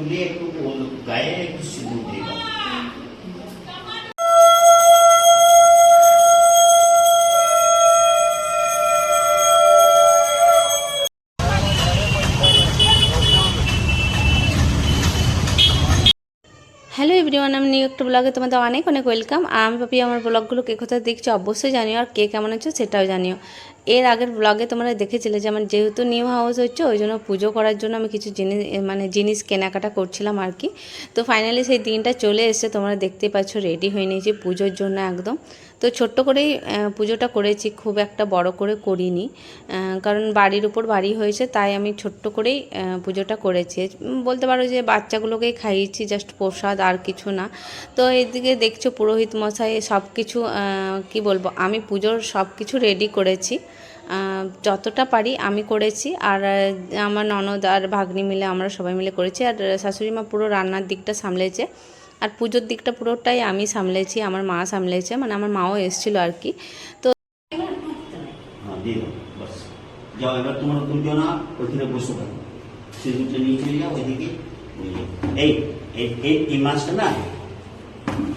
তুলে একটু ওর গায়ে একটু সিঁদুর হ্যালো এভরিওয়ান আমি নিউ একটা ব্লগে তোমাদের অনেক অনেক ওয়েলকাম আমি ভাবি আমার ব্লগগুলো কে কোথায় দেখছ, অবশ্যই জানিও, আর কে কেমন হচ্ছে সেটাও জানিও। এর আগের ব্লগে তোমরা দেখেছিলে যে আমার যেহেতু নিউ হাউস হচ্ছে, ওই জন্য পুজো করার জন্য আমি কিছু জিনিস মানে জিনিস কেনাকাটা করছিলাম আর কি। তো ফাইনালি সেই দিনটা চলে এসছে, তোমরা দেখতেই পাচ্ছ রেডি হয়ে নিয়েছি পুজোর জন্য একদম। তো ছোট্ট করেই পুজোটা করেছি, খুব একটা বড় করে করিনি। কারণ বাড়ির উপর বাড়ি হয়েছে, তাই আমি ছোট্ট করেই পুজোটা করেছি। বলতে পারো যে বাচ্চাগুলোকেই খাইয়েছি জাস্ট প্রসাদ আর কিছু না। তো এদিকে দেখছ পুরোহিত মশাই সব কিছু কি বলব, আমি পুজোর সব কিছু রেডি করেছি যতটা পারি আমি করেছি। আর আমার ননদ আর ভাগ্নি মিলে আমরা সবাই মিলে করেছি। আর শাশুড়ি মা পুরো রান্নার দিকটা সামলেছে। আর পুজোর দিকটা পুরোটাই আমি সামলেছি, আমার মা সামলেছে মানে আমার মাও এসেছিল আর কি। তো হ্যাঁ যাও, এবার তোমরা দুজনা ওইখানে বসে। থাকো সিঁদুরটা নিয়ে চলে যাও, ওইদিকে। এই এই এই না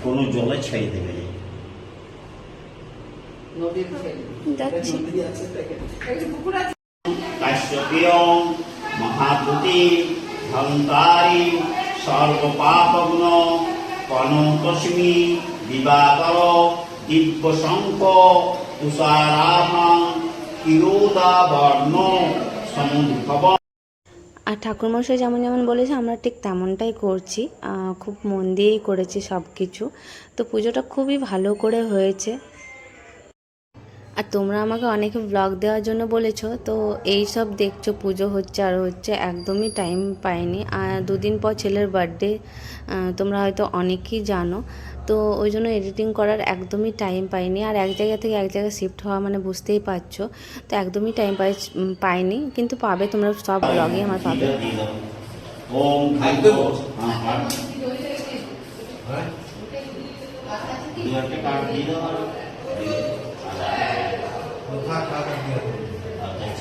কোনো জলে ছেড়ে দেবে। কাশ্যপীয়ং মহাভূতি ধন্তারি সর্বপাপগ্ন কনকস্মি দিবাকর দিব্য শঙ্খ তুষারাভাং কিরোদা বর্ণ সমুদ্ভব আর ঠাকুরমশাই যেমন যেমন বলেছে, আমরা ঠিক তেমনটাই করছি। খুব মন দিয়েই করেছি সব কিছু তো পুজোটা খুবই ভালো করে হয়েছে। আর তোমরা আমাকে অনেকে ব্লগ দেওয়ার জন্য বলেছ তো এই সব দেখছ পুজো হচ্ছে আর হচ্ছে একদমই টাইম পাইনি। আর দুদিন পর ছেলের বার্থডে তোমরা হয়তো অনেকেই জানো তো ওই জন্য এডিটিং করার একদমই টাইম পাইনি। আর এক জায়গা থেকে এক জায়গায় শিফট হওয়া মানে বুঝতেই পারছ তো একদমই টাইম পাই পাইনি। কিন্তু পাবে তোমরা সব ব্লগে আমার পাবে। ওম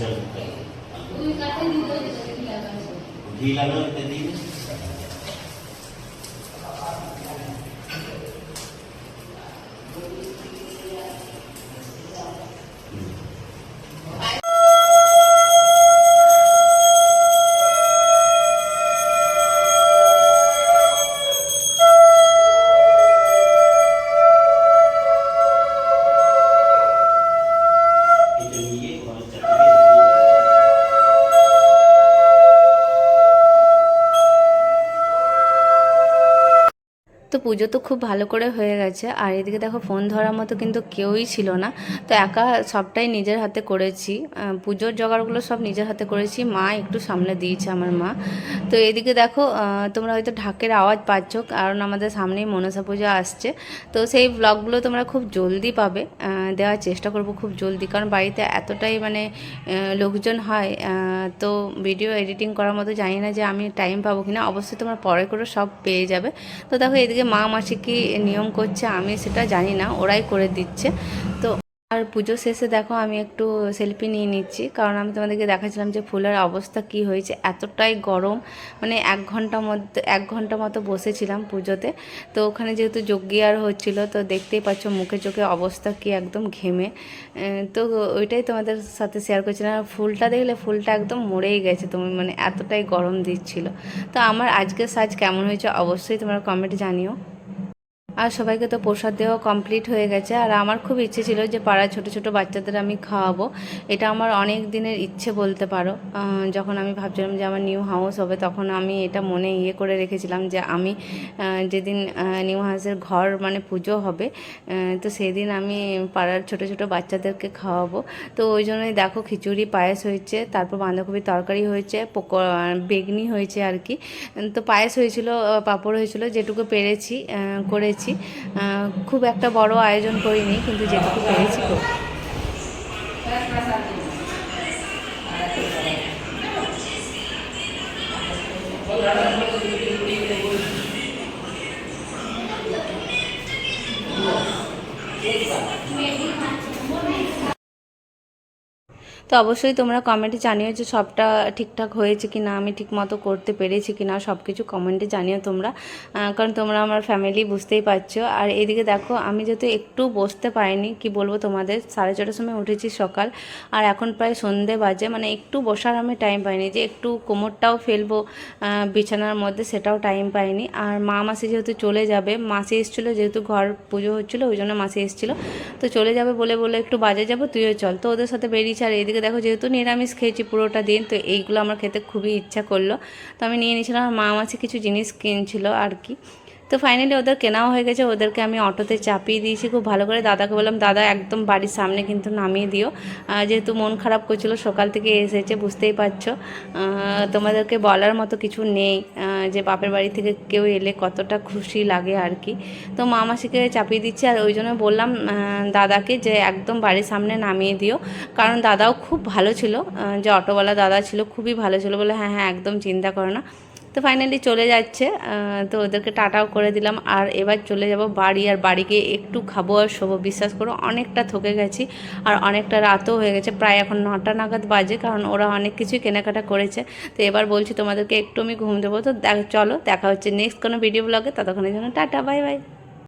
খাদ্য হ্যাঁ হ্যাঁ দু একটা কার্ড দিয়ে পুজো তো খুব ভালো করে হয়ে গেছে। আর এদিকে দেখো ফোন ধরার মতো কিন্তু কেউই ছিল না। তো একা সবটাই নিজের হাতে করেছি। পুজোর জোগাড়গুলো সব নিজের হাতে করেছি। মা একটু সামনে দিয়েছে আমার মা। তো এদিকে দেখো তোমরা হয়তো ঢাকের আওয়াজ পাচ্ছ, কারণ আমাদের সামনেই মনসা পুজো আসছে। তো সেই ব্লগগুলো তোমরা খুব জলদি পাবে। দেওয়ার চেষ্টা করব খুব জলদি। কারণ বাড়িতে এতটাই মানে লোকজন হয় তো ভিডিও এডিটিং করার মতো জানি না যে আমি টাইম পাবো কিনা। অবশ্যই তোমার পরে করে সব পেয়ে যাবে। তো দেখো, এদিকে মা মাসি কি নিয়ম করছে আমি সেটা জানি না, ওরাই করে দিচ্ছে। তো আর পুজো শেষে দেখো আমি একটু সেলফি নিয়ে নিচ্ছি। কারণ আমি তোমাদেরকে দেখাচ্ছিলাম যে ফুলের অবস্থা কি হয়েছে। এতটাই গরম মানে এক ঘণ্টার মধ্যে, এক ঘণ্টা মতো বসেছিলাম পুজোতে। তো ওখানে যেহেতু যজ্ঞিয়ার হচ্ছিল, তো দেখতেই পাচ্ছ মুখে চোখে অবস্থা কি একদম ঘেমে। তো ওইটাই তোমাদের সাথে শেয়ার করছিলাম। আর ফুলটা দেখলে ফুলটা একদম মরেই গেছে, তুমি মানে এতটাই গরম দিচ্ছিল। তো আমার আজকের সাজ কেমন হয়েছে অবশ্যই তোমরা কমেন্টে জানিও। আর সবাইকে তো প্রসাদ দেওয়া কমপ্লিট হয়ে গেছে। আর আমার খুব ইচ্ছে ছিল যে পাড়ার ছোট ছোট বাচ্চাদের আমি খাওয়াবো। এটা আমার অনেক দিনের ইচ্ছে বলতে পারো। যখন আমি ভাবছিলাম যে আমার নিউ হাউস হবে, তখন আমি এটা মনে ইয়ে করে রেখেছিলাম যে আমি যেদিন নিউ হাউসের ঘর মানে পুজো হবে তো সেদিন আমি পাড়ার ছোট ছোট বাচ্চাদেরকে খাওয়াবো। তো ওই জন্যই দেখো খিচুড়ি, পায়েস হয়েছে, তারপর বাঁধাকপির তরকারি হয়েছে, পকো বেগনি হয়েছে আর কি। তো পায়েস হয়েছিল পাঁপড় হয়েছিল, যেটুকু পেরেছি করেছি। আহ, খুব একটা বড় আয়োজন করিনি কিন্তু যেটুকু পেরেছি করি তো তো অবশ্যই তোমরা কমেন্টে জানিও যে সবটা ঠিকঠাক হয়েছে কি না আমি ঠিক মতো করতে পেরেছি কি না সব কিছু কমেন্টে জানিও তোমরা। কারণ তোমরা আমার ফ্যামিলি বুঝতেই পারছ। আর এদিকে দেখো, আমি যেহেতু একটু বসতে পারিনি, কি বলব তোমাদের? সাড়ে ছটার সময় উঠেছি সকাল, আর এখন প্রায় সন্ধে বাজে মানে একটু বসার আমি টাইম পাইনি যে একটু কোমরটাও ফেলব বিছানার মধ্যে সেটাও টাইম পাইনি। আর মা মাসি যেহেতু চলে যাবে, মাসি এসেছিল যেহেতু ঘর পুজো হচ্ছিল, ওই জন্য মাসি এসেছিল। তো চলে যাবে বলে বলে একটু বাজে যাব, তুইও চল। তো ওদের সাথে বেরিয়েছি, আর এইদিকে দেখো যেহেতু নিরামিষ খেয়েছি পুরোটা দিন, তো এইগুলো আমার খেতে খুবই ইচ্ছা করল। তো আমি নিয়ে নিয়েছিলাম আর মা মাসি কিছু জিনিস কিনছিল আর কি। তো ফাইনালি ওদের কেনাও হয়ে গেছে, ওদেরকে আমি অটোতে চাপিয়ে দিয়েছি খুব ভালো করে। দাদাকে বললাম, দাদা, একদম বাড়ির সামনে কিন্তু নামিয়ে দিও। যেহেতু মন খারাপ করছিল, সকাল থেকে এসেছে, বুঝতেই পারছ। তোমাদেরকে বলার মতো কিছু নেই। যে বাপের বাড়ি থেকে কেউ এলে কতটা খুশি লাগে আর কি। তো মা মাসিকে চাপিয়ে দিচ্ছি আর ওই জন্য বললাম দাদাকে যে একদম বাড়ির সামনে নামিয়ে দিও। কারণ দাদাও খুব ভালো ছিল যে অটোওয়ালা দাদা ছিল খুবই ভালো ছিল বলে হ্যাঁ হ্যাঁ একদম চিন্তা করো না। তো ফাইনালি চলে যাচ্ছে তো ওদেরকে টাটাও করে দিলাম। আর এবার চলে যাব বাড়ি, আর বাড়ি গিয়ে একটু খাব আর শোবো। বিশ্বাস করো, অনেকটা থকে গেছি আর অনেকটা রাতও হয়ে গেছে। প্রায় এখন নটা নাগাদ বাজে, কারণ ওরা অনেক কিছুই কেনাকাটা করেছে। তো এবার বলছি তোমাদেরকে, একটু আমি ঘুম দেবো। তো দেখ- চলো, দেখা হচ্ছে নেক্সট কোনো ভিডিও ব্লগে ততক্ষণের জন্য টাটা বাই বাই